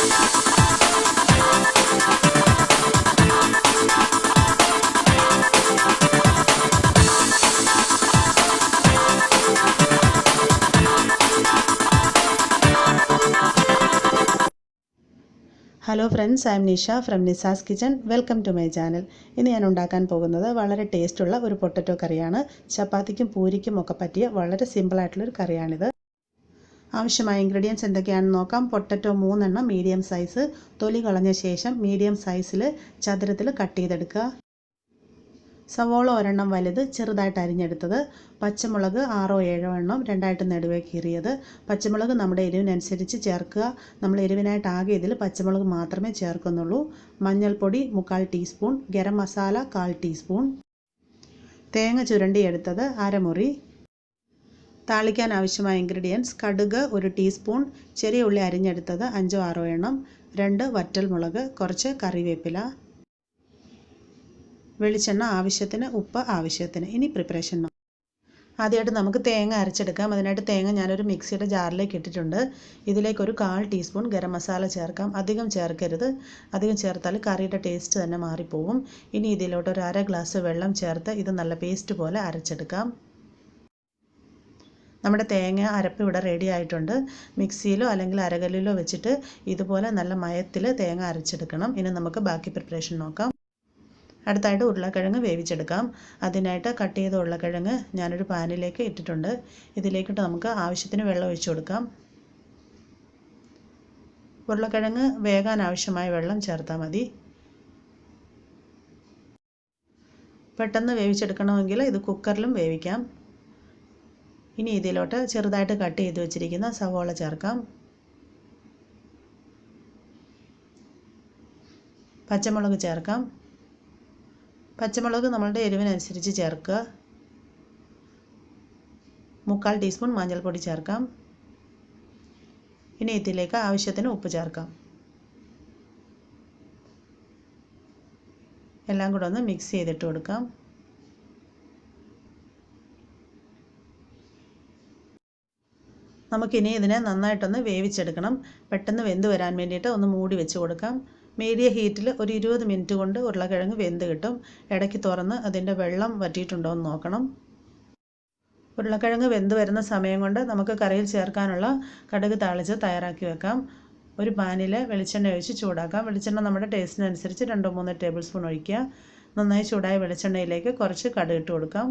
Hello friends I am Nisha from Nisa's kitchen welcome to my channel ഇന്ന് ഞാൻ ഉണ്ടാക്കാൻ പോകുന്നത് വളരെ ടേസ്റ്റുള്ള ഒരു പൊട്ടറ്റോ കറിയാണ്. ചപ്പാത്തിക്കും പൂരിക്കും ഒക്കെ പറ്റിയ വളരെ സിമ്പിളായിട്ടുള്ളൊരു കറിയാണിത്. ആവശ്യമായ ഇൻഗ്രീഡിയൻസ് എന്തൊക്കെയാണെന്ന് നോക്കാം. പൊട്ടറ്റോ മൂന്നെണ്ണം മീഡിയം സൈസ് തൊലി കളഞ്ഞ ശേഷം മീഡിയം സൈസിൽ ചതുരത്തിൽ കട്ട് ചെയ്തെടുക്കുക. സവോള ഒരെണ്ണം വലുത് ചെറുതായിട്ട് അരിഞ്ഞെടുത്തത്. പച്ചമുളക് ആറോ ഏഴോ എണ്ണം രണ്ടായിട്ട് നടുവേ കീറിയത് പച്ചമുളക് നമ്മുടെ എരിവിനനുസരിച്ച് ചേർക്കുക. നമ്മൾ എരിവിനായിട്ട് ആകെ ഇതിൽ പച്ചമുളക് മാത്രമേ ചേർക്കുന്നുള്ളൂ. മഞ്ഞൾപ്പൊടി മുക്കാൽ ടീസ്പൂൺ ഗരം മസാല കാൽ ടീസ്പൂൺ തേങ്ങ ചുരണ്ടി എടുത്തത് അരമുറി. താളിക്കാൻ ആവശ്യമായ ഇൻഗ്രീഡിയൻസ് കടുക് ഒരു ടീസ്പൂൺ ചെറിയ ഉള്ളി അരിഞ്ഞെടുത്തത് അഞ്ചോ ആറോ എണ്ണം രണ്ട് വറ്റൽമുളക് കുറച്ച് കറിവേപ്പില വെളിച്ചെണ്ണ ആവശ്യത്തിന് ഉപ്പ് ആവശ്യത്തിന്. ഇനി പ്രിപ്പറേഷൻ ആദ്യമായിട്ട് നമുക്ക് തേങ്ങ അരച്ചെടുക്കാം. അതിനായിട്ട് തേങ്ങ ഞാനൊരു മിക്സിയുടെ ജാറിലേക്ക് ഇട്ടിട്ടുണ്ട്. ഇതിലേക്ക് ഒരു കാൽ ടീസ്പൂൺ ഗരം മസാല ചേർക്കാം. അധികം ചേർക്കരുത്. അധികം ചേർത്താൽ കറിയുടെ ടേസ്റ്റ് തന്നെ മാറിപ്പോവും. ഇനി ഇതിലോട്ട് ഒരു അര ഗ്ലാസ് വെള്ളം ചേർത്ത് ഇത് നല്ല പേസ്റ്റ് പോലെ അരച്ചെടുക്കാം. നമ്മുടെ തേങ്ങ അരപ്പ് ഇവിടെ റെഡി ആയിട്ടുണ്ട്. മിക്സിയിലോ അല്ലെങ്കിൽ അരകല്ലിലോ വെച്ചിട്ട് ഇതുപോലെ നല്ല മയത്തിൽ തേങ്ങ അരച്ചെടുക്കണം. ഇനി നമുക്ക് ബാക്കി പ്രിപ്പറേഷൻ നോക്കാം. അടുത്തായിട്ട് ഉരുളക്കിഴങ്ങ് വേവിച്ചെടുക്കാം. അതിനായിട്ട് കട്ട് ചെയ്ത ഉരുളക്കിഴങ്ങ് ഞാനൊരു പാനിലേക്ക് ഇട്ടിട്ടുണ്ട്. ഇതിലേക്കിട്ട് നമുക്ക് ആവശ്യത്തിന് വെള്ളം ഒഴിച്ചു കൊടുക്കാം. ഉരുളക്കിഴങ്ങ് വേകാൻ ആവശ്യമായ വെള്ളം ചേർത്താൽ മതി. പെട്ടെന്ന് വേവിച്ചെടുക്കണമെങ്കിൽ ഇത് കുക്കറിലും വേവിക്കാം. ഇനി ഇതിലോട്ട് ചെറുതായിട്ട് കട്ട് ചെയ്ത് വെച്ചിരിക്കുന്ന സവോള ചേർക്കാം. പച്ചമുളക് ചേർക്കാം. പച്ചമുളക് നമ്മളുടെ എരിവിനനുസരിച്ച് ചേർക്കുക. മുക്കാൽ ടീസ്പൂൺ മഞ്ഞൾപ്പൊടി ചേർക്കാം. ഇനി ഇതിലേക്ക് ആവശ്യത്തിന് ഉപ്പ് ചേർക്കാം. എല്ലാം കൂടെ ഒന്ന് മിക്സ് ചെയ്തിട്ട് കൊടുക്കാം. നമുക്കിനി ഇതിനെ നന്നായിട്ടൊന്ന് വേവിച്ചെടുക്കണം. പെട്ടെന്ന് വെന്ത് വരാൻ വേണ്ടിയിട്ട് ഒന്ന് മൂടി വെച്ച് കൊടുക്കാം. മീഡിയ ഹീറ്റിൽ ഒരു ഇരുപത് മിനിറ്റ് കൊണ്ട് ഉരുളക്കിഴങ്ങ് വെന്ത് കിട്ടും. ഇടയ്ക്ക് തുറന്ന് അതിന്റെ വെള്ളം വറ്റിയിട്ടുണ്ടോ എന്ന് നോക്കണം. ഉരുളക്കിഴങ്ങ് വെന്ത് വരുന്ന സമയം കൊണ്ട് നമുക്ക് കറിയിൽ ചേർക്കാനുള്ള കടുക് താളിച്ച് തയ്യാറാക്കി വെക്കാം. ഒരു പാനിൽ വെളിച്ചെണ്ണ ഒഴിച്ച് ചൂടാക്കാം. വെളിച്ചെണ്ണ നമ്മുടെ ടേസ്റ്റിനനുസരിച്ച് രണ്ടോ മൂന്നോ ടേബിൾ സ്പൂൺ ഒഴിക്കുക. നന്നായി ചൂടായ വെളിച്ചെണ്ണയിലേക്ക് കുറച്ച് കടുക് ഇട്ട് കൊടുക്കാം.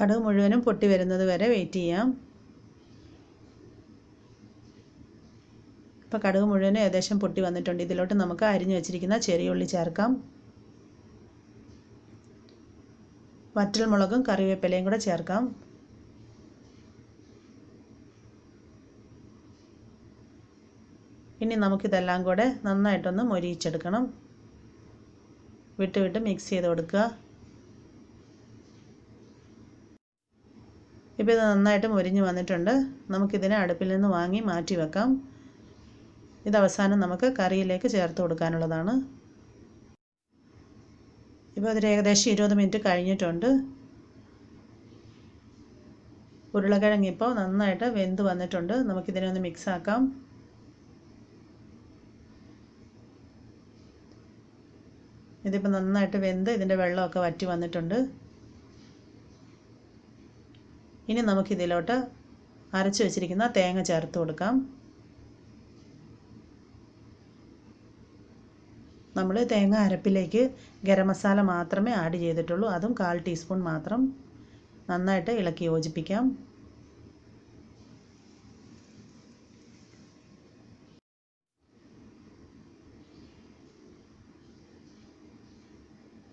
കടുക് മുഴുവനും പൊട്ടി വരുന്നത് വരെ വെയിറ്റ് ചെയ്യാം. ഇപ്പോൾ കടുക് മുഴുവനും ഏകദേശം പൊട്ടി വന്നിട്ടുണ്ട്. ഇതിലോട്ട് നമുക്ക് അരിഞ്ഞു വെച്ചിരിക്കുന്ന ചെറിയ ഉള്ളി ചേർക്കാം. വറ്റൽമുളകും കറിവേപ്പിലയും കൂടെ ചേർക്കാം. ഇനി നമുക്കിതെല്ലാം കൂടെ നന്നായിട്ടൊന്ന് മൊരിയിച്ചെടുക്കണം. വിട്ട് വിട്ട് മിക്സ് ചെയ്ത് കൊടുക്കുക. ഇപ്പോൾ ഇത് നന്നായിട്ട് മുരിഞ്ഞ് വന്നിട്ടുണ്ട്. നമുക്കിതിനെ അടുപ്പിൽ നിന്ന് വാങ്ങി മാറ്റി വെക്കാം. ഇത് അവസാനം നമുക്ക് കറിയിലേക്ക് ചേർത്ത് കൊടുക്കാനുള്ളതാണ്. ഇപ്പോൾ അതിൽ ഏകദേശം ഇരുപത് മിനിറ്റ് കഴിഞ്ഞിട്ടുണ്ട്. ഉരുളക്കിഴങ്ങ് ഇപ്പോൾ നന്നായിട്ട് വെന്ത് വന്നിട്ടുണ്ട്. നമുക്കിതിനെ ഒന്ന് മിക്സ് ആക്കാം. ഇതിപ്പോൾ നന്നായിട്ട് വെന്ത് ഇതിന്റെ വെള്ളമൊക്കെ വറ്റി വന്നിട്ടുണ്ട്. ഇനി നമുക്കിതിലോട്ട് അരച്ച് വെച്ചിരിക്കുന്ന തേങ്ങ ചേർത്ത് കൊടുക്കാം. നമ്മൾ തേങ്ങ അരപ്പിലേക്ക് ഗരം മസാല മാത്രമേ ആഡ് ചെയ്തിട്ടുള്ളൂ. അതും കാൽ ടീസ്പൂൺ മാത്രം നന്നായിട്ട് ഇളക്കി യോജിപ്പിക്കാം.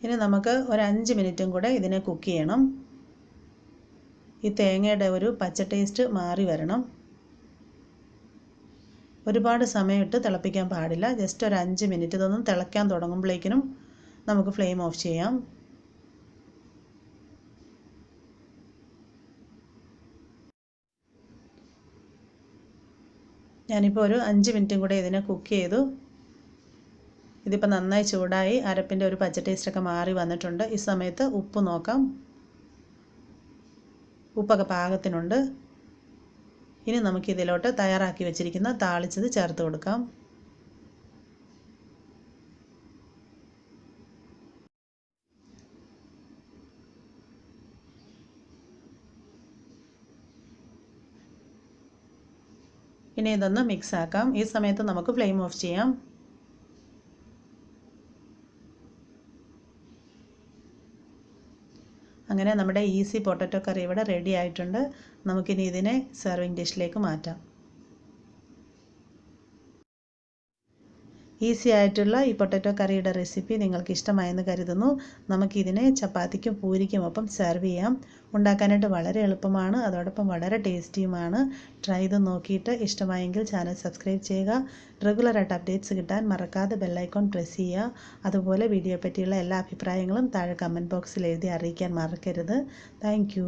ഇനി നമുക്ക് ഒരു അഞ്ച് മിനിറ്റും കൂടെ ഇതിനെ കുക്ക് ചെയ്യണം. ഈ തേങ്ങയുടെ ഒരു പച്ച ടേസ്റ്റ് മാറി വരണം. ഒരുപാട് സമയമിട്ട് തിളപ്പിക്കാൻ പാടില്ല. ജസ്റ്റ് ഒരു അഞ്ച് മിനിറ്റ് ഇതൊന്നും തിളയ്ക്കാൻ തുടങ്ങുമ്പോഴേക്കിനും നമുക്ക് ഫ്ലെയിം ഓഫ് ചെയ്യാം. ഞാനിപ്പോൾ ഒരു അഞ്ച് മിനിറ്റും കൂടെ ഇതിനെ കുക്ക് ചെയ്തു. ഇതിപ്പോൾ നന്നായി ചൂടായി അരപ്പിന്റെ ഒരു പച്ച ടേസ്റ്റൊക്കെ മാറി വന്നിട്ടുണ്ട്. ഈ സമയത്ത് ഉപ്പ് നോക്കാം. ഉപ്പൊക്കെ പാകത്തിനുണ്ട് ഇനി നമുക്ക് ഇതിലോട്ട് തയ്യാറാക്കി വെച്ചിരിക്കുന്ന താളിച്ചത് ചേർത്ത് കൊടുക്കാം. ഇനി ഇതൊന്ന് മിക്സ് ആക്കാം. ഈ സമയത്ത് നമുക്ക് ഫ്ലെയിം ഓഫ് ചെയ്യാം. അങ്ങനെ നമ്മുടെ ഈസി പൊട്ടറ്റോ കറി ഇവിടെ റെഡി ആയിട്ടുണ്ട്. നമുക്കിനി ഇതിനെ സെർവിങ് ഡിഷിലേക്ക് മാറ്റാം. ഈസി ആയിട്ടുള്ള ഈ പൊട്ടറ്റോ കറിയുടെ റെസിപ്പി നിങ്ങൾക്ക് ഇഷ്ടമായെന്ന് കരുതുന്നു. നമുക്കിതിനെ ചപ്പാത്തിക്കും പൂരിക്കും ഒപ്പം സെർവ് ചെയ്യാം. ഉണ്ടാക്കാനായിട്ട് വളരെ എളുപ്പമാണ്. അതോടൊപ്പം വളരെ ടേസ്റ്റിയുമാണ്. ട്രൈ ചെയ്ത് നോക്കിയിട്ട് ഇഷ്ടമായെങ്കിൽ ചാനൽ സബ്സ്ക്രൈബ് ചെയ്യുക. റെഗുലറായിട്ട് അപ്ഡേറ്റ്സ് കിട്ടാൻ മറക്കാതെ ബെല്ലൈക്കോൺ പ്രസ് ചെയ്യുക. അതുപോലെ വീഡിയോ പറ്റിയുള്ള എല്ലാ അഭിപ്രായങ്ങളും താഴെ കമന്റ് ബോക്സിൽ എഴുതി അറിയിക്കാൻ മറക്കരുത്. താങ്ക്